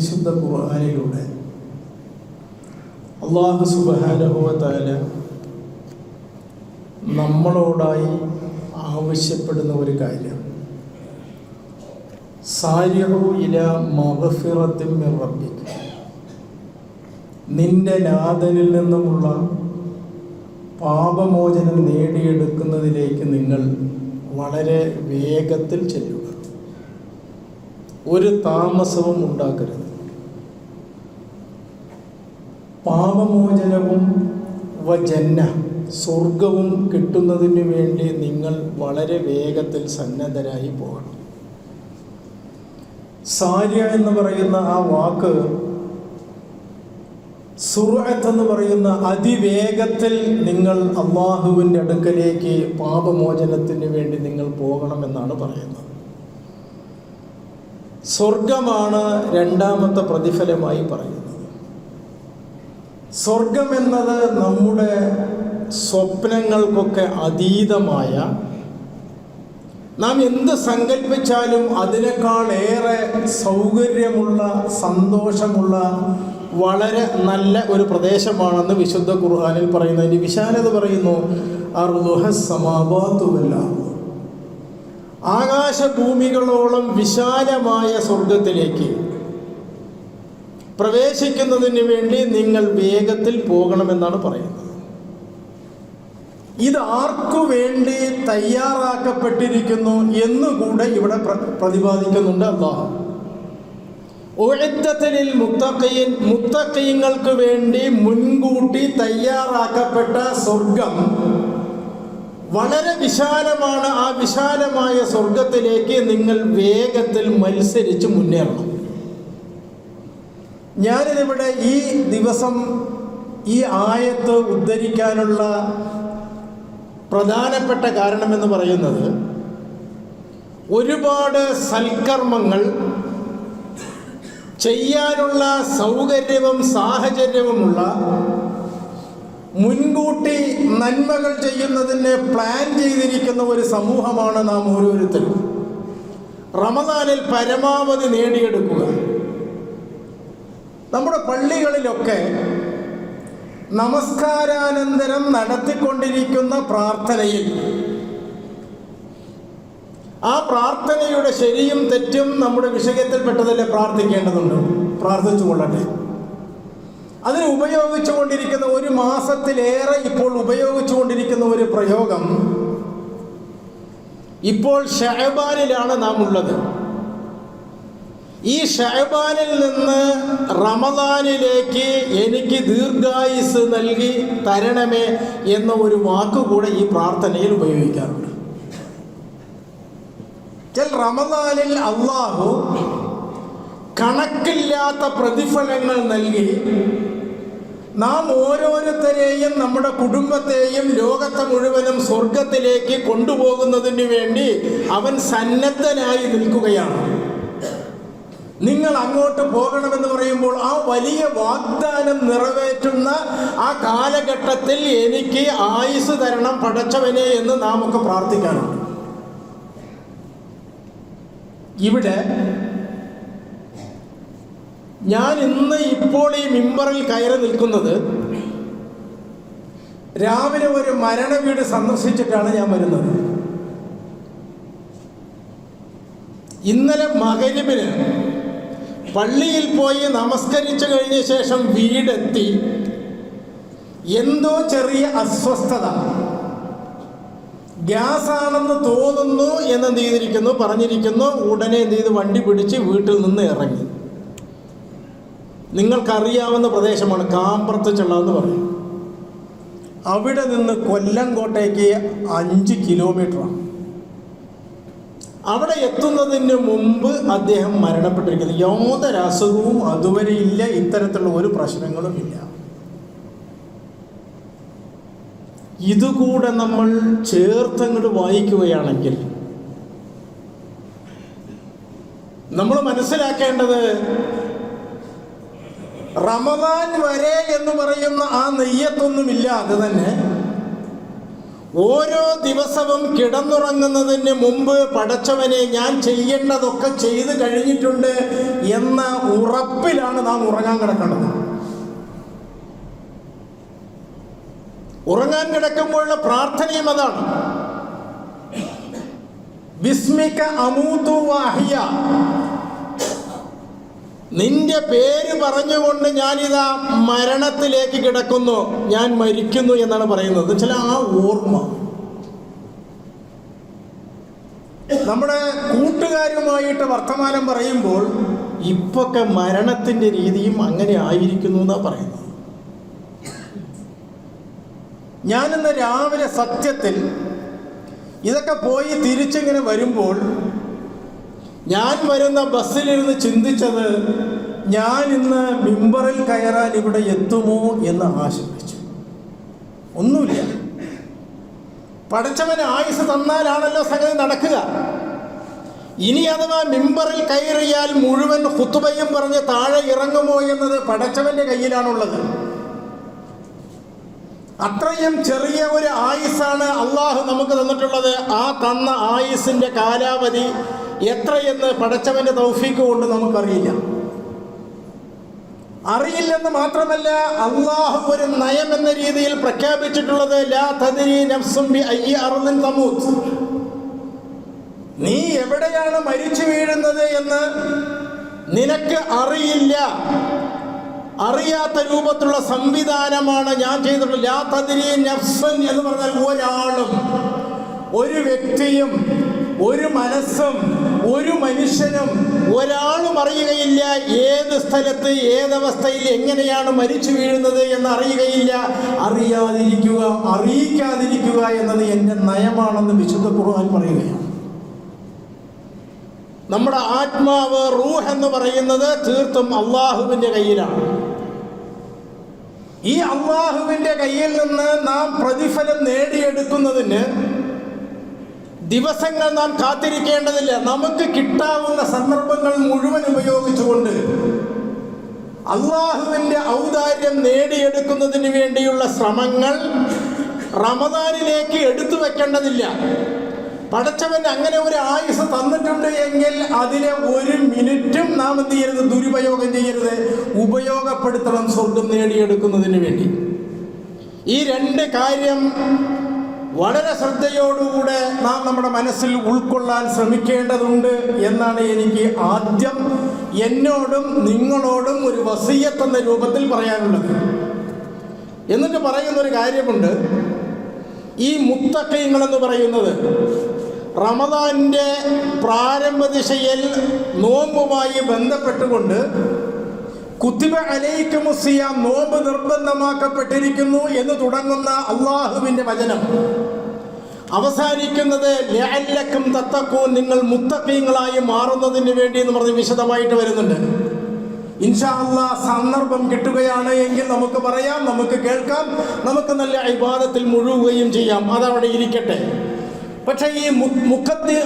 വിശുദ്ധ ഖുർആാനിലൂടെ. അള്ളാഹു സുബാനുഭവത്താൽ നമ്മളോടായി ആവശ്യപ്പെടുന്ന ഒരു കാര്യം. സാരിഹു ഇല മഹഫിറത്തിൻ നിന്റെ നാഥനിൽ നിന്നുമുള്ള പാപമോചനം നേടിയെടുക്കുന്നതിലേക്ക് നിങ്ങൾ വളരെ വേഗത്തിൽ ചെല്ലുക. ഒരു താമസവും ഉണ്ടാക്കരുത്. പാപമോചനവും വജന്ന സ്വർഗവും കിട്ടുന്നതിന് വേണ്ടി നിങ്ങൾ വളരെ വേഗത്തിൽ സന്നദ്ധരായി പോകണം. സാര്യ എന്ന് പറയുന്ന ആ വാക്ക് സുറത്ത് എന്ന് പറയുന്ന അതിവേഗത്തിൽ നിങ്ങൾ അള്ളാഹുവിന്റെ അടുക്കലേക്ക് പാപമോചനത്തിന് വേണ്ടി നിങ്ങൾ പോകണമെന്നാണ് പറയുന്നത്. സ്വർഗമാണ് രണ്ടാമത്തെ പ്രതിഫലമായി പറയുന്നത്. സ്വർഗം എന്നത് നമ്മുടെ സ്വപ്നങ്ങൾക്കൊക്കെ അതീതമായ നാം എന്ത് സങ്കല്പിച്ചാലും അതിനേക്കാൾ ഏറെ സൗകര്യമുള്ള സന്തോഷമുള്ള വളരെ നല്ല ഒരു പ്രദേശമാണെന്ന് വിശുദ്ധ ഖുർഹാനിൽ പറയുന്നു. അതിന്റെ വിശാലത പറയുന്നു ആകാശഭൂമികളോളം വിശാലമായ സ്വർഗത്തിലേക്ക് പ്രവേശിക്കുന്നതിന് വേണ്ടി നിങ്ങൾ വേഗത്തിൽ പോകണമെന്നാണ് പറയുന്നത്. ഇത് ആർക്കു വേണ്ടി തയ്യാറാക്കപ്പെട്ടിരിക്കുന്നു എന്നുകൂടെ ഇവിടെ പ്ര- പ്രതിപാദിക്കുന്നുണ്ട് അള്ളാഹു. ഒഴുത്തലിൽ മുത്തക്കയിൻ മുത്തക്കയങ്ങൾക്ക് വേണ്ടി മുൻകൂട്ടി തയ്യാറാക്കപ്പെട്ട സ്വർഗം വളരെ വിശാലമാണ്. ആ വിശാലമായ സ്വർഗത്തിലേക്ക് നിങ്ങൾ വേഗത്തിൽ മത്സരിച്ച് മുന്നേറണം. ഞാനിതിവിടെ ഈ ദിവസം ഈ ആയത്ത് ഉദ്ധരിക്കാനുള്ള പ്രധാനപ്പെട്ട കാരണമെന്ന് പറയുന്നത് ഒരുപാട് സൽക്കർമ്മങ്ങൾ ചെയ്യാനുള്ള സൗകര്യവും സാഹചര്യവുമുള്ള മുൻകൂട്ടി നന്മകൾ ചെയ്യുന്നതിന് പ്ലാൻ ചെയ്തിരിക്കുന്ന ഒരു സമൂഹമാണ് നാം ഓരോരുത്തരും. റമദാനിൽ പരമാവധി നേടിയെടുക്കുക. നമ്മുടെ പള്ളികളിലൊക്കെ നമസ്കാരാനന്തരം നടത്തിക്കൊണ്ടിരിക്കുന്ന പ്രാർത്ഥനയിൽ ആ പ്രാർത്ഥനയുടെ ശരിയും തെറ്റും നമ്മുടെ വിഷയത്തിൽപ്പെട്ടതല്ലേ പ്രാർത്ഥിക്കേണ്ടതുണ്ട്? പ്രാർത്ഥിച്ചു കൊള്ളട്ടെ. അതിന് ഉപയോഗിച്ചുകൊണ്ടിരിക്കുന്ന ഒരു മാസത്തിലേറെ ഇപ്പോൾ ഉപയോഗിച്ചുകൊണ്ടിരിക്കുന്ന ഒരു പ്രയോഗം ഇപ്പോൾ ഷഹബാനിലാണ് നാം ഉള്ളത് ഈ ഷഹബാനിൽ നിന്ന് റമദാനിലേക്ക് എനിക്ക് ദീർഘായുസ് നൽകി തരണമേ എന്ന ഒരു വാക്കുകൂടെ ഈ പ്രാർത്ഥനയിൽ ഉപയോഗിക്കാറുണ്ട്. ചില റമദാനിൽ അള്ളാഹു കണക്കില്ലാത്ത പ്രതിഫലങ്ങൾ നൽകി നാം ഓരോരുത്തരെയും നമ്മുടെ കുടുംബത്തെയും ലോകത്തെ മുഴുവനും സ്വർഗത്തിലേക്ക് കൊണ്ടുപോകുന്നതിന് വേണ്ടി അവൻ സന്നദ്ധനായി നിൽക്കുകയാണ്. നിങ്ങൾ അങ്ങോട്ട് പോകണമെന്ന് പറയുമ്പോൾ ആ വലിയ വാഗ്ദാനം നിറവേറ്റുന്ന ആ കാലഘട്ടത്തിൽ എനിക്ക് ആയുസ് തരണം പടച്ചവനെ എന്ന് നാം ഒക്കെ പ്രാർത്ഥിക്കാറുണ്ട്. ഇവിടെ ഞാൻ ഇന്ന് ഇപ്പോൾ ഈ മിമ്പറിൽ കയറി നിൽക്കുന്നത് രാവിലെ ഒരു മരണ വീട് സന്ദർശിച്ചിട്ടാണ് ഞാൻ വരുന്നത്. ഇന്നലെ മകരിബിന് പള്ളിയിൽ പോയി നമസ്കരിച്ചു കഴിഞ്ഞ ശേഷം വീടെത്തി. എന്തോ ചെറിയ അസ്വസ്ഥത. ഗ്യാസ് ആണെന്ന് തോന്നുന്നു എന്ന് എന്ത് ചെയ്തിരിക്കുന്നു പറഞ്ഞിരിക്കുന്നു. ഉടനെ എന്ത് ചെയ്ത് വണ്ടി പിടിച്ച് വീട്ടിൽ നിന്ന് ഇറങ്ങി. നിങ്ങൾക്കറിയാവുന്ന പ്രദേശമാണ് കാമ്പ്രത്ത് ചെള്ളാന്ന് പറയും. അവിടെ നിന്ന് കൊല്ലംകോട്ടേക്ക് അഞ്ച് കിലോമീറ്ററാണ് അവിടെ എത്തുന്നതിന് മുമ്പ് അദ്ദേഹം മരണപ്പെട്ടിരിക്കുന്നു. യാതൊരു അസുഖവും അതുവരെ ഇല്ല. ഇത്തരത്തിലുള്ള ഒരു പ്രശ്നങ്ങളും ഇല്ല. ഇതുകൂടെ നമ്മൾ ചേർത്തങ്ങോട്ട് വായിക്കുകയാണെങ്കിൽ നമ്മൾ മനസ്സിലാക്കേണ്ടത് റമദാൻ വരെ എന്ന് പറയുന്ന ആ നെയ്യത്തൊന്നുമില്ലാതെ തന്നെ ഓരോ ദിവസവും കിടന്നുറങ്ങുന്നതിന് മുമ്പ് പടച്ചവനെ ഞാൻ ചെയ്യേണ്ടതൊക്കെ ചെയ്തു കഴിഞ്ഞിട്ടുണ്ട് എന്ന ഉറപ്പിലാണ് നാം ഉറങ്ങാൻ കിടക്കേണ്ടത്. ഉറങ്ങാൻ കിടക്കുമ്പോഴുള്ള പ്രാർത്ഥനയും അതാണ്. വിസ്മിക അമൂതു വാഹിയ നിന്റെ പേര് പറഞ്ഞുകൊണ്ട് ഞാനിതാ മരണത്തിലേക്ക് കിടക്കുന്നു. ഞാൻ മരിക്കുന്നു എന്നാണ് പറയുന്നത്. ചില ആ ഓർമ്മ. നമ്മുടെ കൂട്ടുകാരുമായിട്ട് വർത്തമാനം പറയുമ്പോൾ ഇപ്പൊക്കെ മരണത്തിന്റെ രീതിയും അങ്ങനെ ആയിരിക്കുന്നു എന്നാ പറയുന്നത്. ഞാനിന്ന് രാവിലെ സത്യത്തിൽ ഇതൊക്കെ പോയി തിരിച്ചിങ്ങനെ വരുമ്പോൾ ഞാൻ വരുന്ന ബസ്സിലിരുന്ന് ചിന്തിച്ചത് ഞാൻ ഇന്ന് മിമ്പറിൽ കയറാൻ ഇവിടെ എത്തുമോ എന്ന് ആശങ്കിച്ചു. ഒന്നുമില്ല. പഠിച്ചവന് ആയുസ് തന്നാലാണല്ലോ സംഗതി നടക്കുക. ഇനി അഥവാ മിമ്പറിൽ കയറിയാൽ മുഴുവൻ ഹുത്തുബയും പറഞ്ഞ് താഴെ ഇറങ്ങുമോ എന്നത് പടച്ചവന്റെ കയ്യിലാണുള്ളത്. അത്രയും ചെറിയ ഒരു ആയുസ്സാണ് അള്ളാഹു നമുക്ക് തന്നിട്ടുള്ളത്. ആ തന്ന ആയുസിന്റെ കാലാവധി എത്രയെന്ന് പടച്ചവന്റെ തൗഫീക്ക് കൊണ്ട് നമുക്കറിയില്ല. അറിയില്ലെന്ന് മാത്രമല്ല അള്ളാഹു ഒരു നയം എന്ന രീതിയിൽ പ്രഖ്യാപിച്ചിട്ടുള്ളത് ലാ നഫ്സും ബി നീ എവിടെയാണ് മരിച്ചു വീഴുന്നത് എന്ന് നിനക്ക് അറിയില്ല. അറിയാത്ത രൂപത്തിലുള്ള സംവിധാനമാണ് ഞാൻ ചെയ്തിട്ടുള്ളത്. ലാ നഫ്സൻ എന്ന് പറഞ്ഞാൽ ഒരാളും ഒരു വ്യക്തിയും ഒരു മനസ്സും ഒരു മനുഷ്യനും ഒരാളും അറിയുകയില്ല ഏത് സ്ഥലത്ത് ഏതവസ്ഥയിൽ എങ്ങനെയാണ് മരിച്ചു വീഴുന്നത് എന്ന് അറിയുകയില്ല. അറിയാതിരിക്കുക അറിയിക്കാതിരിക്കുക എന്നത് എന്റെ നയമാണെന്ന് വിശുദ്ധ ഖുർആൻ പറയുകയാണ്. നമ്മുടെ ആത്മാവ് റൂഹ് എന്ന് പറയുന്നത് തീർത്തും അള്ളാഹുവിന്റെ കയ്യിലാണ്. ഈ അള്ളാഹുവിന്റെ കയ്യിൽ നിന്ന് നാം പ്രതിഫലം നേടിയെടുക്കുന്നതിന് ദിവസങ്ങൾ നാം കാത്തിരിക്കേണ്ടതില്ല. നമുക്ക് കിട്ടാവുന്ന സന്ദർഭങ്ങൾ മുഴുവൻ ഉപയോഗിച്ചുകൊണ്ട് അള്ളാഹുവിന്റെ ഔദാര്യം നേടിയെടുക്കുന്നതിന് വേണ്ടിയുള്ള ശ്രമങ്ങൾ റമദാനിലേക്ക് എടുത്തു വെക്കേണ്ടതില്ല. പടച്ചവൻ അങ്ങനെ ഒരു ആയുസ് തന്നിട്ടുണ്ട് എങ്കിൽ അതിനെ ഒരു മിനിറ്റും നാം എന്ത് ചെയ്യരുത്? ദുരുപയോഗം ചെയ്യരുത്. ഉപയോഗപ്പെടുത്തണം സ്വർഗം നേടിയെടുക്കുന്നതിന് വേണ്ടി. ഈ രണ്ട് കാര്യം വളരെ ശ്രദ്ധയോടുകൂടെ നാം നമ്മുടെ മനസ്സിൽ ഉൾക്കൊള്ളാൻ ശ്രമിക്കേണ്ടതുണ്ട് എന്നാണ് എനിക്ക് ആദ്യം എന്നോടും നിങ്ങളോടും ഒരു വസീയത്ത് എന്ന രൂപത്തിൽ പറയാനുള്ളത്. എന്നിട്ട് പറയുന്നൊരു കാര്യമുണ്ട്. ഈ മുത്തക്കയങ്ങളെന്ന് പറയുന്നത് റമദാന്റെ പ്രാരംഭ ദിശയിൽ നോമ്പുമായി ബന്ധപ്പെട്ടുകൊണ്ട് കുത്തിബ അലൈക്കുമുസിയ നോമ്പ് നിർബന്ധമാക്കപ്പെട്ടിരിക്കുന്നു എന്ന് തുടങ്ങുന്ന അള്ളാഹുവിന്റെ വചനം. അവസാനിക്കുന്നത് ലഅല്ലക്കും തത്തക്കൂൻ നിങ്ങൾ മുത്തക്കീങ്ങളായി മാറുന്നതിന് വേണ്ടി എന്ന് പറഞ്ഞ് വിശദമായിട്ട് വരുന്നുണ്ട്. ഇൻഷാ അള്ളാ സന്ദർഭം കിട്ടുകയാണ് എങ്കിൽ നമുക്ക് പറയാം നമുക്ക് കേൾക്കാം നമുക്ക് നല്ല ഇബാദത്തിൽ മുഴുകുകയും ചെയ്യാം. അതവിടെ ഇരിക്കട്ടെ. പക്ഷേ ഈ മുഖത്ത്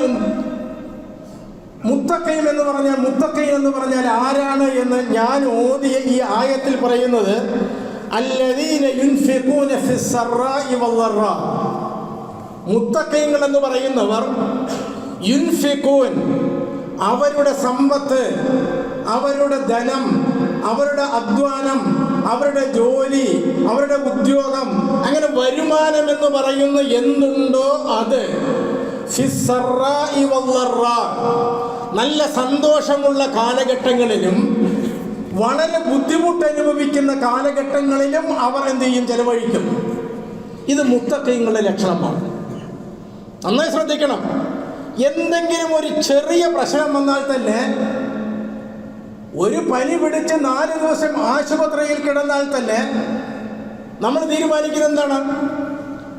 മുത്തക്കയും എന്ന് പറഞ്ഞാൽ മുത്തക്കയും എന്ന് പറഞ്ഞാൽ ആരാണ് എന്ന് ഞാൻ ഓതിയ ഈ ആയത്തിൽ പറയുന്നത് മുത്തക്കയങ്ങൾ എന്ന് പറയുന്നവർ അവരുടെ സമ്പത്ത് അവരുടെ ധനം അവരുടെ അധ്വാനം അവരുടെ ജോലി അവരുടെ ഉദ്യോഗം അങ്ങനെ വരുമാനം എന്ന് പറയുന്ന എന്തുണ്ടോ അത്. നല്ല സന്തോഷമുള്ള കാലഘട്ടങ്ങളിലും വളരെ ബുദ്ധിമുട്ട് അനുഭവിക്കുന്ന കാലഘട്ടങ്ങളിലും അവർ എന്ത് ചെയ്യും? ചെലവഴിക്കും. ഇത് മുത്തക്കൈങ്ങളുടെ ലക്ഷണമാണ്. നന്നായി ശ്രദ്ധിക്കണം. എന്തെങ്കിലും ഒരു ചെറിയ പ്രശ്നം വന്നാൽ തന്നെ ഒരു പനി പിടിച്ച് നാല് ദിവസം ആശുപത്രിയിൽ കിടന്നാൽ തന്നെ നമ്മൾ തീരുമാനിക്കുന്നത് എന്താണ്?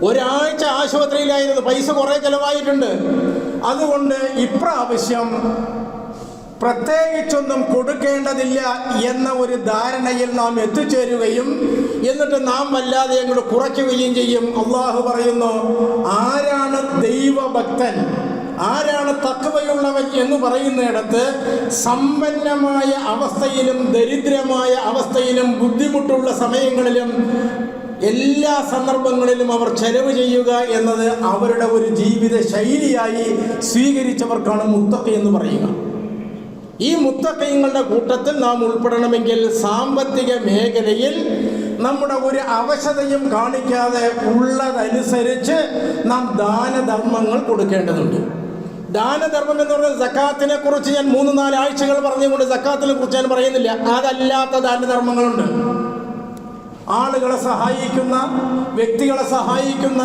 ഒരാഴ്ച ആശുപത്രിയിലായിരുന്നു പൈസ കുറേ ചിലവായിട്ടുണ്ട്. അതുകൊണ്ട് ഇപ്രാവശ്യം പ്രത്യേകിച്ചൊന്നും കൊടുക്കേണ്ടതില്ല എന്ന ഒരു ധാരണയിൽ നാം എത്തിച്ചേരുകയും എന്നിട്ട് നാം വല്ലാതെ അങ്ങോട്ട് കുറയ്ക്കുകയും ചെയ്യും. അള്ളാഹു പറയുന്നു ആരാണ് ദൈവഭക്തൻ ആരാണ് തക്കവയുള്ളവൻ എന്ന് പറയുന്നിടത്ത് സമ്പന്നമായ അവസ്ഥയിലും ദരിദ്രമായ അവസ്ഥയിലും ബുദ്ധിമുട്ടുള്ള സമയങ്ങളിലും എല്ലാ സന്ദർഭങ്ങളിലും അവർ ചെലവ് ചെയ്യുക എന്നത് അവരുടെ ഒരു ജീവിത ശൈലിയായി സ്വീകരിച്ചവർക്കാണ് മുത്തക്ക എന്ന് പറയുക. ഈ മുത്തക്കയങ്ങളുടെ കൂട്ടത്തിൽ നാം ഉൾപ്പെടണമെങ്കിൽ സാമ്പത്തിക മേഖലയിൽ നമ്മുടെ ഒരു അവശതയും കാണിക്കാതെ ഉള്ളതനുസരിച്ച് നാം ദാനധർമ്മങ്ങൾ കൊടുക്കേണ്ടതുണ്ട്. ദാനധർമ്മം എന്ന് പറഞ്ഞാൽ സക്കാത്തിനെ കുറിച്ച് ഞാൻ മൂന്ന് നാല് ആഴ്ചകൾ പറഞ്ഞുകൊണ്ട് സക്കാത്തിനെ കുറിച്ച് ഞാൻ പറയുന്നില്ല. അതല്ലാത്ത ദാനധർമ്മങ്ങളുണ്ട്. ആളുകളെ സഹായിക്കുന്ന വ്യക്തികളെ സഹായിക്കുന്ന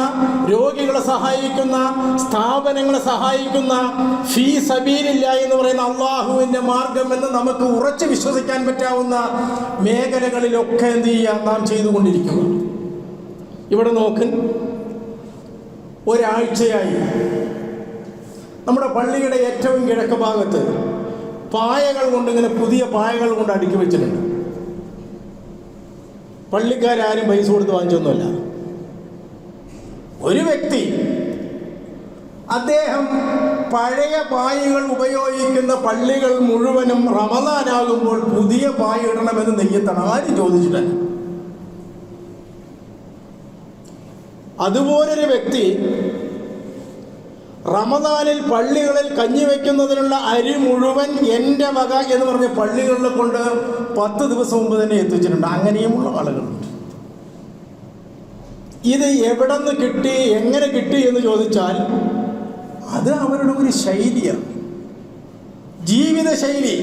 രോഗികളെ സഹായിക്കുന്ന സ്ഥാപനങ്ങളെ സഹായിക്കുന്ന ഫീ സബീലില്ല എന്ന് പറയുന്ന അള്ളാഹുവിന്റെ മാർഗം എന്ന് നമുക്ക് ഉറച്ചു വിശ്വസിക്കാൻ പറ്റാവുന്ന മേഖലകളിലൊക്കെ എന്ത് ചെയ്യുക? നാം ചെയ്തുകൊണ്ടിരിക്കുന്നു ഇവിടെ നോക്ക്. ഒരാഴ്ചയായി. നമ്മുടെ പള്ളിയുടെ ഏറ്റവും കിഴക്ക് ഭാഗത്ത് പായകൾ കൊണ്ട് ഇങ്ങനെ പുതിയ പായകൾ കൊണ്ട് അടുക്കി വെച്ചിട്ടുണ്ട്. പള്ളിക്കാരും പൈസ കൊടുത്ത് വാങ്ങിച്ചൊന്നുമല്ല. ഒരു വ്യക്തി അദ്ദേഹം പഴയ പായകൾ ഉപയോഗിക്കുന്ന പള്ളികൾ മുഴുവനും റമദാനാകുമ്പോൾ പുതിയ പായ ഇടണമെന്ന് നെയ്യത്താണ്. ആരും ചോദിച്ചിട്ടില്ല. അതുപോലൊരു വ്യക്തി റമദാനിൽ പള്ളികളിൽ കഞ്ഞി വയ്ക്കുന്നതിനുള്ള അരി മുഴുവൻ എന്റെ വക എന്ന് പറഞ്ഞ് പള്ളികളിൽ കൊണ്ട് പത്ത് ദിവസം മുമ്പ് തന്നെ എത്തിച്ചിട്ടുണ്ട്. അങ്ങനെയുമുള്ള ആളുകളുണ്ട്. ഇത് എവിടെ നിന്ന് കിട്ടി എങ്ങനെ കിട്ടി എന്ന് ചോദിച്ചാൽ അത് അവരുടെ ഒരു ശൈലിയാണ്. ജീവിതശൈലി.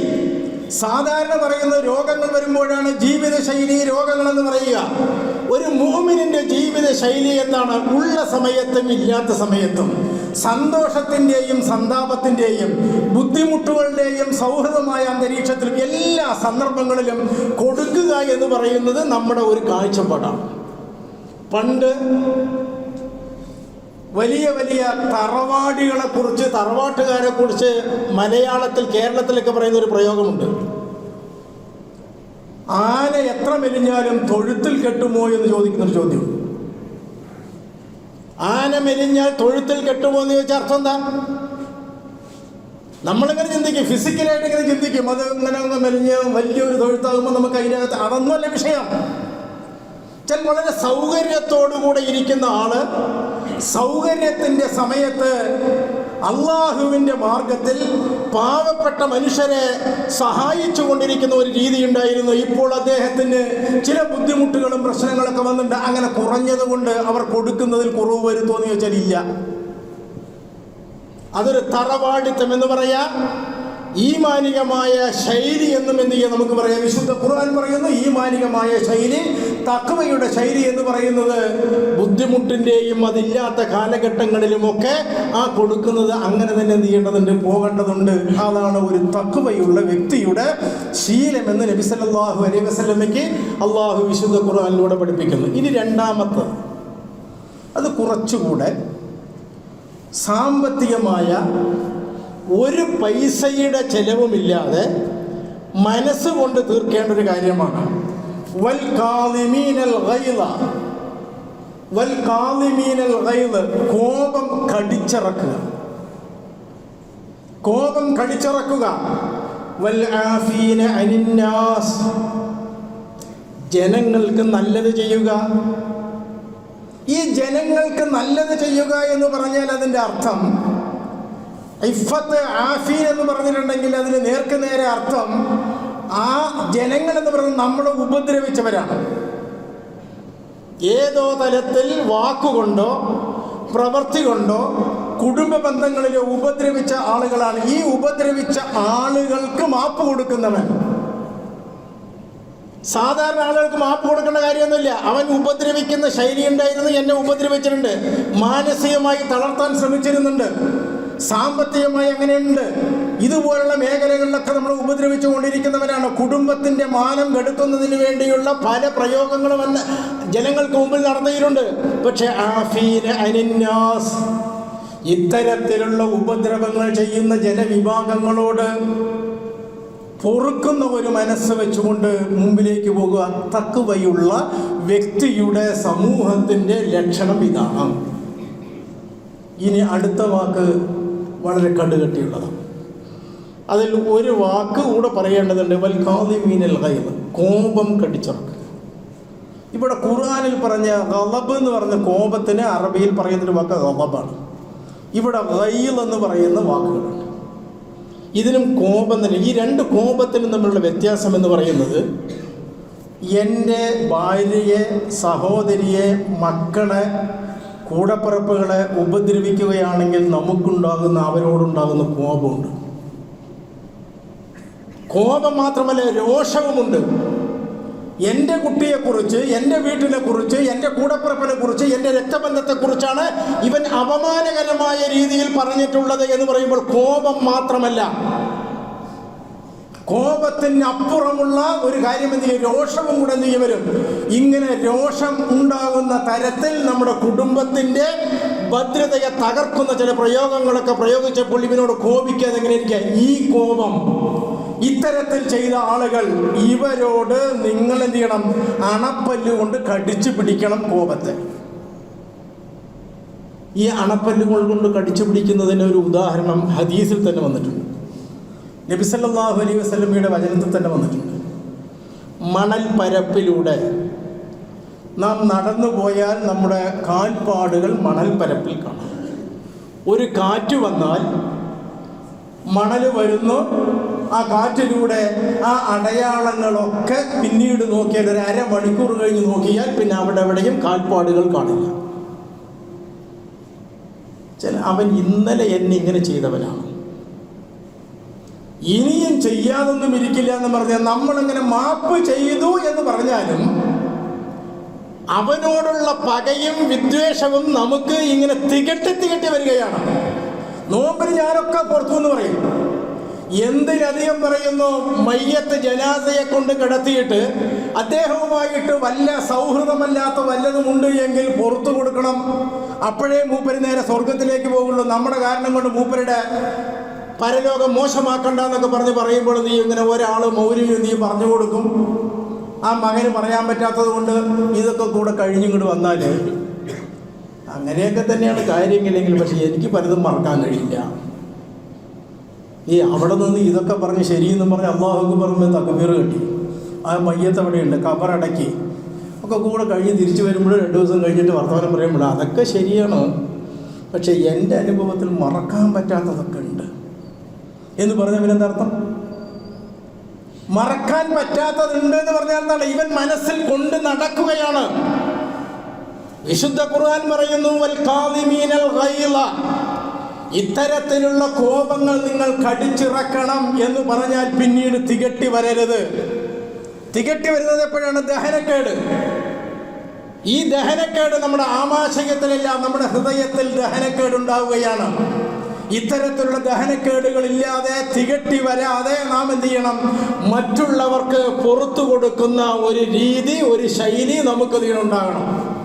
സാധാരണ പറയുന്ന രോഗങ്ങൾ വരുമ്പോഴാണ് ജീവിതശൈലി രോഗങ്ങളെന്ന് പറയുക. ഒരു മോമിനിന്റെ ജീവിതശൈലി എന്താണ് ഉള്ള സമയത്തും ഇല്ലാത്ത സമയത്തും. സന്തോഷത്തിന്റെയും സന്താപത്തിന്റെയും ബുദ്ധിമുട്ടുകളുടെയും സൗഹൃദമായ അന്തരീക്ഷത്തിലും എല്ലാ സന്ദർഭങ്ങളിലും കൊടുക്കുക എന്ന് പറയുന്നത് നമ്മുടെ ഒരു കാഴ്ചപ്പാടാണ്. പണ്ട് വലിയ വലിയ തറവാടികളെ കുറിച്ച് തറവാട്ടുകാരെ കുറിച്ച് മലയാളത്തിൽ കേരളത്തിലൊക്കെ പറയുന്ന ഒരു പ്രയോഗമുണ്ട്. ആന എത്ര മെലിഞ്ഞാലും തൊഴുത്തിൽ കെട്ടുമോ എന്ന് ചോദിക്കുന്നൊരു ചോദ്യം ആന മെലിഞ്ഞാൽ തൊഴുത്തിൽ കെട്ടുമോ എന്ന് ചോദിച്ചാൽ അർത്ഥം എന്താ? നമ്മളിങ്ങനെ ചിന്തിക്കും. ഫിസിക്കലായിട്ട് ഇങ്ങനെ ചിന്തിക്കും. അത് ഇങ്ങനെ ഒന്ന് മെലിഞ്ഞ് വലിയൊരു തൊഴുത്താകുമ്പോൾ നമുക്ക് അതിനകത്ത് അതൊന്നുമല്ല വിഷയം. ചില വളരെ സൗകര്യത്തോടു കൂടെ ഇരിക്കുന്ന ആൾ സൗകര്യത്തിന്റെ സമയത്ത് അള്ളാഹുവിന്റെ മാർഗത്തിൽ പാവപ്പെട്ട മനുഷ്യരെ സഹായിച്ചു കൊണ്ടിരിക്കുന്ന ഒരു രീതി ഉണ്ടായിരുന്നു ഇപ്പോൾ അദ്ദേഹത്തിന് ചില ബുദ്ധിമുട്ടുകളും പ്രശ്നങ്ങളൊക്കെ വന്നിട്ടുണ്ട്. അങ്ങനെ കുറഞ്ഞതുകൊണ്ട് അവർ കൊടുക്കുന്നതിൽ കുറവ് വരുത്തോന്ന് ചോദിച്ചാൽ ഇല്ല. അതൊരു തറവാടിത്തം എന്ന് പറയാ. ഈമാനികമായ ശൈലി എന്നും എന്ത് ചെയ്യാം? നമുക്ക് പറയാം. വിശുദ്ധ ഖുർആൻ പറയുന്നു ഈമാനികമായ ശൈലി തക്കവയുടെ ശൈലി എന്ന് പറയുന്നത് ബുദ്ധിമുട്ടിന്റെയും അതില്ലാത്ത കാലഘട്ടങ്ങളിലുമൊക്കെ ആ കൊടുക്കുന്നത് അങ്ങനെ തന്നെ എന്ത് ചെയ്യേണ്ടതുണ്ട്? പോകേണ്ടതുണ്ട്. അതാണ് ഒരു തക്കവയുള്ള വ്യക്തിയുടെ ശീലമെന്ന് നബി സല്ലല്ലാഹു അലൈഹി വസല്ലമയ്ക്ക് അള്ളാഹു വിശുദ്ധ ഖുർആനിലൂടെ പഠിപ്പിക്കുന്നു. ഇനി രണ്ടാമത്തെ അത് കുറച്ചുകൂടെ സാമ്പത്തികമായ ഒരു പൈസയുടെ ചെലവുമില്ലാതെ മനസ്സുകൊണ്ട് തീർക്കേണ്ട ഒരു കാര്യമാണ്. വൽ ഗൈല. വൽ കോപം കടിച്ചിറക്കുക. കോപം കടിച്ചിറക്കുക. വൽ ആഫീന ജനങ്ങൾക്ക് നല്ലത് ചെയ്യുക. ഈ ജനങ്ങൾക്ക് നല്ലത് ചെയ്യുക എന്ന് പറഞ്ഞാൽ അതിന്റെ അർത്ഥം ഇഫത്ത് ആഫീൻ എന്ന് പറഞ്ഞിട്ടുണ്ടെങ്കിൽ അതിന് നേർക്ക് നേരെ അർത്ഥം ആ ജനങ്ങൾ എന്ന് പറയുന്നത് നമ്മളെ ഉപദ്രവിച്ചവരാണ്. ഏതോ തലത്തിൽ വാക്കുകൊണ്ടോ പ്രവൃത്തി കൊണ്ടോ കുടുംബ ബന്ധങ്ങളിലോ ഉപദ്രവിച്ച ആളുകളാണ്. ഈ ഉപദ്രവിച്ച ആളുകൾക്ക് മാപ്പ് കൊടുക്കുന്നവൻ. സാധാരണ ആളുകൾക്ക് മാപ്പ് കൊടുക്കേണ്ട കാര്യമൊന്നുമില്ല. അവൻ ഉപദ്രവിക്കുന്ന ശൈലി ഉണ്ടായിരുന്നു എന്നെ ഉപദ്രവിച്ചിട്ടുണ്ട്. മാനസികമായി തളർത്താൻ ശ്രമിച്ചിരുന്നുണ്ട്. സാമ്പത്തികമായി അങ്ങനെയുണ്ട്. ഇതുപോലുള്ള മേഖലകളിലൊക്കെ നമ്മൾ ഉപദ്രവിച്ചു കൊണ്ടിരിക്കുന്നവരാണ് കുടുംബത്തിന്റെ മാനം കെടുത്തുന്നതിന് വേണ്ടിയുള്ള പല പ്രയോഗങ്ങളും അന്ന് ജനങ്ങൾക്ക് മുമ്പിൽ നടത്തിയിട്ടുണ്ട് പക്ഷേ ആഫീന ഇത്തരത്തിലുള്ള ഉപദ്രവങ്ങൾ ചെയ്യുന്ന ജനവിഭാഗങ്ങളോട് പൊറുക്കുന്ന ഒരു മനസ്സ് വെച്ചുകൊണ്ട് മുമ്പിലേക്ക് പോകുക. തക്കുവയുള്ള വ്യക്തിയുടെ സമൂഹത്തിന്റെ ലക്ഷണം ഇതാണ്. ഇനി അടുത്ത വാക്ക് വളരെ കടുകട്ടിയുള്ളതാണ്. അതിൽ ഒരു വാക്ക് കൂടെ പറയേണ്ടതുണ്ട് വൽ കാദിമീനൽ ഗൈബ് കോപം കടിച്ചിറക്കുക. ഇവിടെ ഖുർആാനിൽ പറഞ്ഞ ഗലബ് എന്ന് പറഞ്ഞ കോപത്തിന് അറബിയിൽ പറയുന്നൊരു വാക്ക് ഗളബാണ് ഇവിടെ ഗൈൽ എന്ന് പറയുന്ന വാക്കുകളുണ്ട്. ഇതിനും കോപം തന്നെ. ഈ രണ്ട് കോപത്തിനും തമ്മിലുള്ള വ്യത്യാസം എന്ന് പറയുന്നത് എന്റെ ഭാര്യയെ സഹോദരിയെ മക്കളെ കൂടപ്പിറപ്പുകളെ ഉപദ്രവിക്കുകയാണെങ്കിൽ നമുക്കുണ്ടാകുന്ന അവരോടുണ്ടാകുന്ന കോപമുണ്ട്. കോപം മാത്രമല്ല രോഷവുമുണ്ട്. എന്റെ കുട്ടിയെക്കുറിച്ച് എന്റെ വീട്ടിനെ കുറിച്ച് എന്റെ കൂടപ്പിറപ്പിനെ കുറിച്ച് എന്റെ രക്തബന്ധത്തെക്കുറിച്ചാണ് ഇവൻ അപമാനകരമായ രീതിയിൽ പറഞ്ഞിട്ടുള്ളത് എന്ന് പറയുമ്പോൾ കോപം മാത്രമല്ല. കോപത്തിന് അപ്പുറമുള്ള ഒരു കാര്യം എന്ത് ചെയ്യും രോഷവും കൂടെ എന്ത് ചെയ്യും വരും? ഇങ്ങനെ രോഷം ഉണ്ടാകുന്ന തരത്തിൽ നമ്മുടെ കുടുംബത്തിന്റെ ഭദ്രതയെ തകർക്കുന്ന ചില പ്രയോഗങ്ങളൊക്കെ പ്രയോഗിച്ചപ്പോൾ ഇവനോട് കോപിക്കാതെ എങ്ങനെ ഇരിക്കുക? ഈ കോപം. ഇത്തരത്തിൽ ചെയ്ത ആളുകൾ ഇവരോട് നിങ്ങൾ എന്ത് ചെയ്യണം? അണപ്പല്ല് കൊണ്ട് കടിച്ചു പിടിക്കണം കോപത്തെ. ഈ അണപ്പല്ലുകൾ കൊണ്ട് കടിച്ചു പിടിക്കുന്നതിന് ഒരു ഉദാഹരണം ഹദീസിൽ തന്നെ വന്നിട്ടുണ്ട്. നബിസല്ലാഹു അലൈ വസ്ലമിയുടെ വചനത്തിൽ തന്നെ വന്നിട്ടുണ്ട്. മണൽ പരപ്പിലൂടെ നാം നടന്നു പോയാൽ നമ്മുടെ കാൽപ്പാടുകൾ മണൽ പരപ്പിൽ കാണാം. ഒരു കാറ്റ് വന്നാൽ മണൽ വരുന്നു. ആ കാറ്റിലൂടെ ആ അടയാളങ്ങളൊക്കെ പിന്നീട് നോക്കിയാൽ ഒരു അരമണിക്കൂർ കഴിഞ്ഞ് നോക്കിയാൽ പിന്നെ അവിടെ എവിടെയും കാൽപ്പാടുകൾ കാണില്ല. ചില അവൻ ഇന്നലെ എന്നെ ഇങ്ങനെ ചെയ്തവനാണ്. ഇനിയും ചെയ്യാതൊന്നും ഇരിക്കില്ല എന്ന് പറഞ്ഞാൽ നമ്മളിങ്ങനെ മാപ്പ് ചെയ്തു എന്ന് പറഞ്ഞാലും അവനോടുള്ള പകയും വിദ്വേഷവും നമുക്ക് ഇങ്ങനെ തികട്ടി തികട്ടി വരികയാണ്. നോമ്പിന് ഞാനൊക്കെ പുറത്തു എന്ന് പറയും. എന്തിനധികം പറയുന്നു മയ്യത്ത് ജനാസയെ കൊണ്ട് കിടത്തിയിട്ട് അദ്ദേഹവുമായിട്ട് വല്ല സൗഹൃദമല്ലാത്ത വല്ലതും ഉണ്ട് എങ്കിൽ പുറത്തു കൊടുക്കണം. അപ്പോഴേ മൂപ്പര് നേരെ സ്വർഗത്തിലേക്ക് പോകുള്ളൂ. നമ്മുടെ കാരണം കൊണ്ട് മൂപ്പരുടെ പരലോകം മോശമാക്കണ്ട എന്നൊക്കെ പറഞ്ഞ് പറയുമ്പോൾ നീ ഇങ്ങനെ ഒരാൾ മൗര്യം നീ പറഞ്ഞു കൊടുക്കും. ആ മകന് പറയാൻ പറ്റാത്തത് കൊണ്ട് ഇതൊക്കെ കൂടെ കഴിഞ്ഞിങ്ങോട്ട് വന്നാൽ അങ്ങനെയൊക്കെ തന്നെയാണ് കാര്യമില്ലെങ്കിൽ പക്ഷെ എനിക്ക് പലതും മറക്കാൻ കഴിയില്ല. ഈ അവിടെ നിന്ന് ഇതൊക്കെ പറഞ്ഞ് ശരിയെന്ന് പറഞ്ഞ് അള്ളാഹുക്ക് പറഞ്ഞ് തക്കബീർ കിട്ടി. ആ മയ്യത്ത് അവിടെയുണ്ട് കബറടക്കി ഒക്കെ കൂടെ കഴിഞ്ഞ് തിരിച്ചു വരുമ്പോൾ രണ്ട് ദിവസം കഴിഞ്ഞിട്ട് വർത്തമാനം പറയുമ്പോൾ അതൊക്കെ ശരിയാണ്. പക്ഷെ എന്റെ അനുഭവത്തിൽ മറക്കാൻ പറ്റാത്തതൊക്കെ ഉണ്ട്. എന്ന് പറഞ്ഞ അർത്ഥം? മറക്കാൻ പറ്റാത്തതുണ്ട് എന്ന് പറഞ്ഞാൽ എന്താണ്? ഇവൻ മനസ്സിൽ കൊണ്ട് നടക്കുകയാണ്. വിശുദ്ധ ഖുർആൻ പറയുന്നു ഇത്തരത്തിലുള്ള കോപങ്ങൾ നിങ്ങൾ കടിച്ചിറക്കണം എന്ന് പറഞ്ഞാൽ പിന്നീട് തികട്ടി വരരുത്. തികട്ടി വരുന്നത് എപ്പോഴാണ്? ദഹനക്കേട്. ഈ ദഹനക്കേട് നമ്മുടെ ആമാശയത്തിലല്ല നമ്മുടെ ഹൃദയത്തിൽ ദഹനക്കേട് ഉണ്ടാവുകയാണ് ഇത്തരത്തിലുള്ള ദഹനക്കേടുകൾ ഇല്ലാതെ തികട്ടി വരാതെ നാം എന്ത് ചെയ്യണം? മറ്റുള്ളവർക്ക് പുറത്തു കൊടുക്കുന്ന ഒരു രീതി ഒരു ശൈലി നമുക്ക് ഉണ്ടാകണം.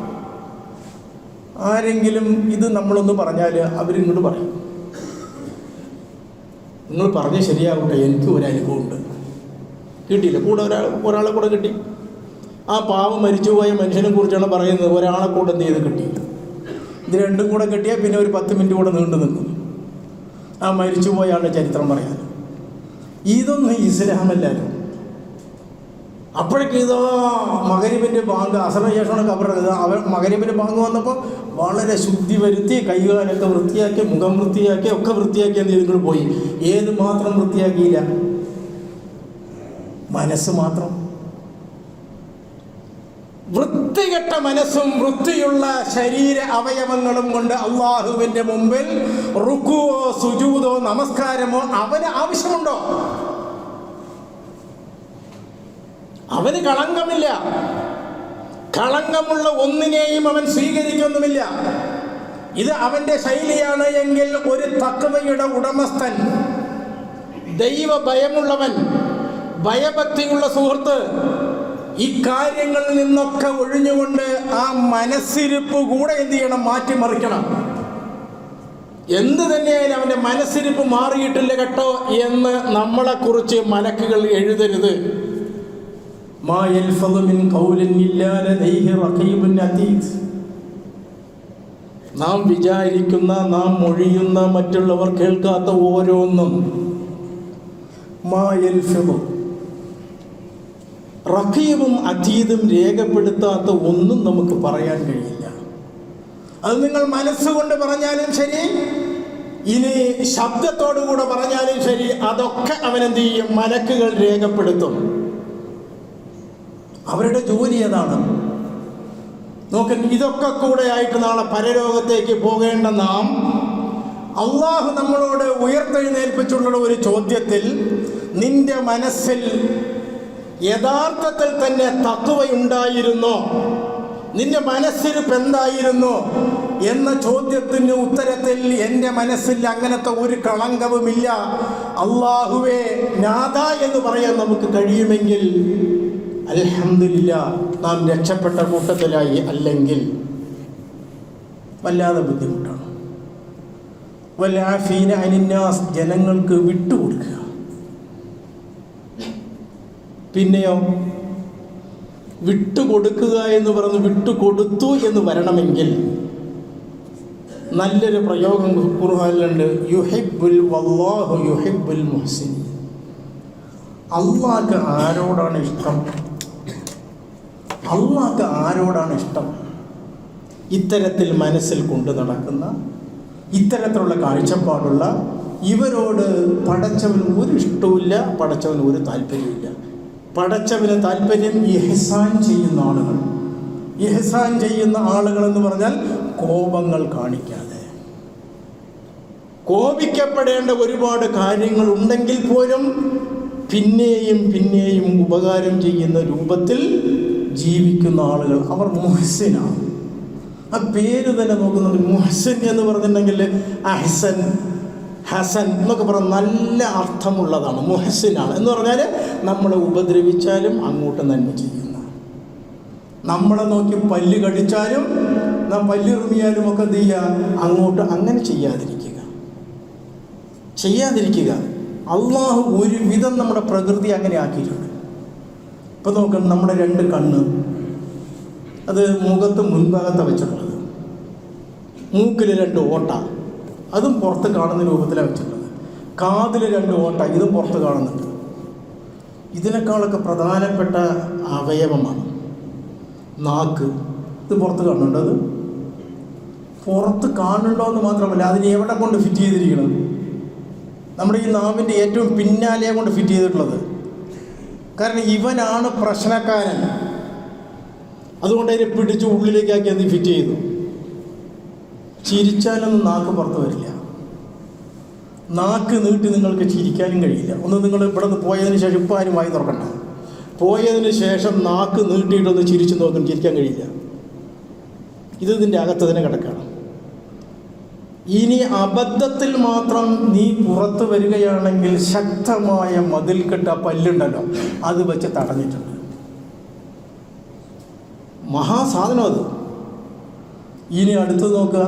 ആരെങ്കിലും ഇത് നമ്മളൊന്ന് പറഞ്ഞാൽ അവരിങ്ങോട്ട് പറയും. നിങ്ങൾ പറഞ്ഞ് ശരിയാകട്ടെ എനിക്ക് ഒരു അനുഭവമുണ്ട്. കിട്ടിയില്ല. കൂടെ ഒരാൾ ഒരാളെ കൂടെ കിട്ടി. ആ പാവം മരിച്ചുപോയ മനുഷ്യനെ കുറിച്ചാണ് പറയുന്നത്. ഒരാളെ കൂടെ എന്ത് ചെയ്ത് കിട്ടി? ഇത് രണ്ടും കൂടെ കിട്ടിയാൽ പിന്നെ ഒരു പത്ത് മിനിറ്റ് കൂടെ നീണ്ടു നിൽക്കും. ആ മരിച്ചുപോയ ആളുടെ ചരിത്രം പറയാൻ ഇതൊന്നും ഇസ്ലാമല്ലായിരുന്നു അപ്പോഴേക്ക് ഇതോ മകരിബിന്റെ ബാങ്ക് അസറിന് ശേഷമാണ് കബറത് അവൻ മകരിബിന്റെ ബാങ്ക് വന്നപ്പോൾ വളരെ ശുദ്ധി വരുത്തി കൈകാലൊക്കെ വൃത്തിയാക്കി മുഖം വൃത്തിയാക്കി ഒക്കെ വൃത്തിയാക്കി എന്ത് ചെയ്തു? പോയി. ഏത് മാത്രം വൃത്തിയാക്കിയില്ല? മനസ്സ് മാത്രം. വൃത്തികെട്ട മനസ്സും വൃത്തിയുള്ള ശരീര അവയവങ്ങളും കൊണ്ട് അള്ളാഹുവിന്റെ മുമ്പിൽ റുക്കുവോ സുജൂതോ നമസ്കാരമോ അവന് ആവശ്യമുണ്ടോ? അവന് കളങ്കമില്ല. കളങ്കമുള്ള ഒന്നിനെയും അവൻ സ്വീകരിക്കൊന്നുമില്ല. ഇത് അവന്റെ ശൈലിയാണ് എങ്കിൽ ഒരു തക്കവയുടെ ഉടമസ്ഥൻ ദൈവ ഭയമുള്ളവൻ ഭയഭക്തിയുള്ള സുഹൃത്ത് ഇക്കാര്യങ്ങളിൽ നിന്നൊക്കെ ഒഴിഞ്ഞുകൊണ്ട് ആ മനസ്സിരിപ്പ് കൂടെ എന്ത് ചെയ്യണം? മാറ്റിമറിക്കണം. എന്ത് തന്നെയായാലും അവന്റെ മനസ്സിരിപ്പ് മാറിയിട്ടില്ല കേട്ടോ എന്ന് നമ്മളെക്കുറിച്ച് മലക്കുകൾ എഴുതരുത്. നാം വിചാരിക്കുന്ന നാം മൊഴിയുന്ന മറ്റുള്ളവർ കേൾക്കാത്ത ഓരോന്നും മാ യൽഫദു റഖീബും അതീതും രേഖപ്പെടുത്താത്ത ഒന്നും നമുക്ക് പറയാൻ കഴിയില്ല. അത് നിങ്ങൾ മനസ്സുകൊണ്ട് പറഞ്ഞാലും ശരി ഇനി ശബ്ദത്തോടുകൂടെ പറഞ്ഞാലും ശരി അതൊക്കെ അവനെന്ത് ചെയ്യും? മലക്കുകൾ രേഖപ്പെടുത്തും. അവരുടെ ജോലി അതാണ് നോക്ക് ഇതൊക്കെ കൂടെ ആയിട്ട് നാളെ പരലോകത്തേക്ക് പോകേണ്ട നാം അള്ളാഹു നമ്മളോട് ഉയർത്തെഴുന്നേൽപ്പിച്ചുള്ള ഒരു ചോദ്യത്തിൽ നിന്റെ മനസ്സിൽ യഥാർത്ഥത്തിൽ തന്നെ തത്വയുണ്ടായിരുന്നോ? നിന്റെ മനസ്സിരിപ്പ് എന്തായിരുന്നു എന്ന ചോദ്യത്തിന് ഉത്തരത്തിൽ എന്റെ മനസ്സിൽ അങ്ങനത്തെ ഒരു കളങ്കവുമില്ല. അള്ളാഹുവേ നാഥ എന്ന് പറയാൻ നമുക്ക് കഴിയുമെങ്കിൽ അലഹമില്ല നാം രക്ഷപ്പെട്ട കൂട്ടത്തിലായി അല്ലെങ്കിൽ വല്ലാതെ ബുദ്ധിമുട്ടാണ്. വല്ലാഫീന അനിന്നാസ് ജനങ്ങൾക്ക് വിട്ടുകൊടുക്കുക. പിന്നെയോ? വിട്ടുകൊടുക്കുക എന്ന് പറഞ്ഞ് വിട്ടുകൊടുത്തു എന്ന് വരണമെങ്കിൽ നല്ലൊരു പ്രയോഗം ഖുർഹാനിലുണ്ട് യുഹിബുൽ വല്ലാഹു യുഹിബുൽ മുഹ്സിൻ. അള്ളാഹ്ക്ക് ആരോടാണ് ഇഷ്ടം? അള്ളാഹ്ക്ക് ആരോടാണ് ഇഷ്ടം? ഇത്തരത്തിൽ മനസ്സിൽ കൊണ്ടു നടക്കുന്ന ഇത്തരത്തിലുള്ള കാഴ്ചപ്പാടുള്ള ഇവരോട് പടച്ചവന് ഒരു ഇഷ്ടവുമില്ല പടച്ചവന് ഒരു താല്പര്യമില്ല പടച്ചവന് താല്പര്യം ഇഹ്സാൻ ചെയ്യുന്ന ആളുകൾ. ഇഹ്സാൻ ചെയ്യുന്ന ആളുകൾ എന്ന് പറഞ്ഞാൽ കോപങ്ങൾ കാണിക്കാതെ. കോപിക്കപ്പെടേണ്ട ഒരുപാട് കാര്യങ്ങൾ ഉണ്ടെങ്കിൽ പോലും പിന്നെയും പിന്നെയും ഉപകാരം ചെയ്യുന്ന രൂപത്തിൽ ജീവിക്കുന്ന ആളുകൾ അവർ മുഹസിനാണ് ആ പേര് തന്നെ നോക്കുന്നുണ്ട്. മുഹസിൻ എന്ന് പറഞ്ഞിട്ടുണ്ടെങ്കിൽ അഹ്സൻ. ഹസൻ എന്നൊക്കെ പറഞ്ഞാൽ നല്ല അർത്ഥമുള്ളതാണ് മുഹസിനാണ് എന്ന് പറഞ്ഞാൽ നമ്മളെ ഉപദ്രവിച്ചാലും അങ്ങോട്ട് നന്മ ചെയ്യുന്ന. നമ്മളെ നോക്കി പല്ല് കടിച്ചാലും നാം പല്ലിറുമിയാലും ഒക്കെ എന്ത് ചെയ്യുക? അങ്ങോട്ട് അങ്ങനെ ചെയ്യാതിരിക്കുക. ചെയ്യാതിരിക്കുക. അള്ളാഹു ഒരുവിധം നമ്മുടെ പ്രകൃതി അങ്ങനെ ആക്കിയിട്ടുണ്ട്. ഇപ്പം നോക്കണം നമ്മുടെ രണ്ട് കണ്ണ്. അത് മുഖത്ത് മുൻഭാഗത്താണ് വെച്ചിട്ടുള്ളത്. മൂക്കിൽ രണ്ട് ഓട്ട. അതും പുറത്ത് കാണുന്ന രൂപത്തിലാണ് വെച്ചിട്ടുള്ളത്. കാതിൽ രണ്ട് ഓട്ട ഇതും പുറത്ത് കാണുന്നുണ്ട്. ഇതിനേക്കാളൊക്കെ പ്രധാനപ്പെട്ട അവയവമാണ്. നാക്ക് ഇത് പുറത്ത് കാണുന്നുണ്ട്. അത് പുറത്ത് കാണുന്നുണ്ടോ എന്ന് മാത്രമല്ല അതിന് എവിടെ കൊണ്ട് ഫിറ്റ് ചെയ്തിരിക്കുന്നത്? നമ്മുടെ ഈ നാവിന്റെ ഏറ്റവും പിന്നാലെയാണ് കൊണ്ട് ഫിറ്റ് ചെയ്തിട്ടുള്ളത്. കാരണം ഇവനാണ് പ്രശ്നക്കാരൻ. അതുകൊണ്ട് അതിനെ പിടിച്ച് ഉള്ളിലേക്കാക്കി അത് ഫിറ്റ് ചെയ്തു ചിരിച്ചാലൊന്നും നാക്ക് പുറത്ത് വരില്ല. നാക്ക് നീട്ടി നിങ്ങൾക്ക് ചിരിക്കാനും കഴിയില്ല. ഒന്ന് നിങ്ങൾ ഇവിടെ നിന്ന് പോയതിന് ശേഷം ഇപ്പം ആരും വായി തുറക്കണ്ട. പോയതിന് ശേഷം നാക്ക് നീട്ടിയിട്ടൊന്ന് ചിരിച്ചു നോക്കും ചിരിക്കാൻ കഴിയില്ല. ഇത് ഇതിന്റെ അകത്ത് തന്നെ കിടക്കുകയാണ്. ഇനി അബദ്ധത്തിൽ മാത്രം നീ പുറത്ത് വരികയാണെങ്കിൽ ശക്തമായ മതിൽ കെട്ട പല്ലുണ്ടല്ലോ അത് വെച്ച് തടഞ്ഞിട്ടുണ്ട്. മഹാസാധനം അത്. ഇനി അടുത്ത് നോക്കുക.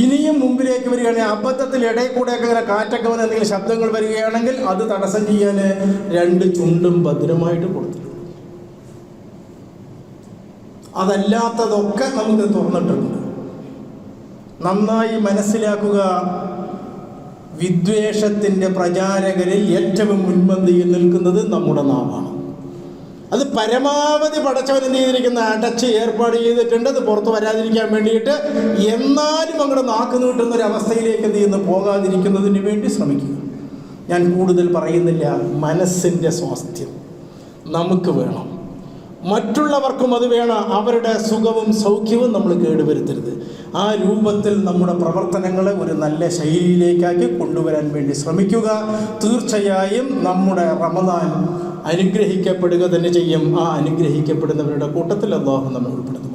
ഇനിയും മുമ്പിലേക്ക് വരികയാണെങ്കിൽ അബദ്ധത്തിൽ ഇടയിൽ കൂടെയൊക്കെ ഇങ്ങനെ കാറ്റൊക്കെ വന്ന് എന്തെങ്കിലും ശബ്ദങ്ങൾ വരികയാണെങ്കിൽ അത് തടസ്സം ചെയ്യാൻ രണ്ട് ചുണ്ടും ഭദ്രമായിട്ട് കൊടുത്തിട്ടുണ്ട്. അതല്ലാത്തതൊക്കെ നമുക്ക് തുറന്നിട്ടുണ്ട്. നന്നായി മനസ്സിലാക്കുക വിദ്വേഷത്തിന്റെ പ്രചാരകരിൽ ഏറ്റവും മുൻപന്തിയിൽ നിൽക്കുന്നത് നമ്മുടെ നാവാണ്. അത് പരമാവധി പടച്ചവൻ എന്ത് ചെയ്തിരിക്കുന്ന അടച്ച് ഏർപ്പാട് ചെയ്തിട്ടുണ്ട്. അത് പുറത്ത് വരാതിരിക്കാൻ വേണ്ടിയിട്ട് എന്നാലും അങ്ങോട്ട് നാക്ക് നീട്ടുന്ന ഒരു അവസ്ഥയിലേക്ക് എന്ത് ചെയ്യുന്നു? പോകാതിരിക്കുന്നതിന് വേണ്ടി ശ്രമിക്കുക. ഞാൻ കൂടുതൽ പറയുന്നില്ല. മനസ്സിന്റെ സ്വാസ്ഥ്യം നമുക്ക് വേണം. മറ്റുള്ളവർക്കും അത് വേണം. അവരുടെ സുഖവും സൗഖ്യവും നമ്മൾ കേടുവരുത്തരുത്. ആ രൂപത്തിൽ നമ്മുടെ പ്രവർത്തനങ്ങളെ ഒരു നല്ല ശൈലിയിലേക്കാക്കി കൊണ്ടുവരാൻ വേണ്ടി ശ്രമിക്കുക. തീർച്ചയായും നമ്മുടെ റമദാൻ അനുഗ്രഹിക്കപ്പെടുക തന്നെ ചെയ്യും. ആ അനുഗ്രഹിക്കപ്പെടുന്നവരുടെ കൂട്ടത്തിൽ അള്ളാഹു നമ്മൾ ഉൾപ്പെടുത്തും.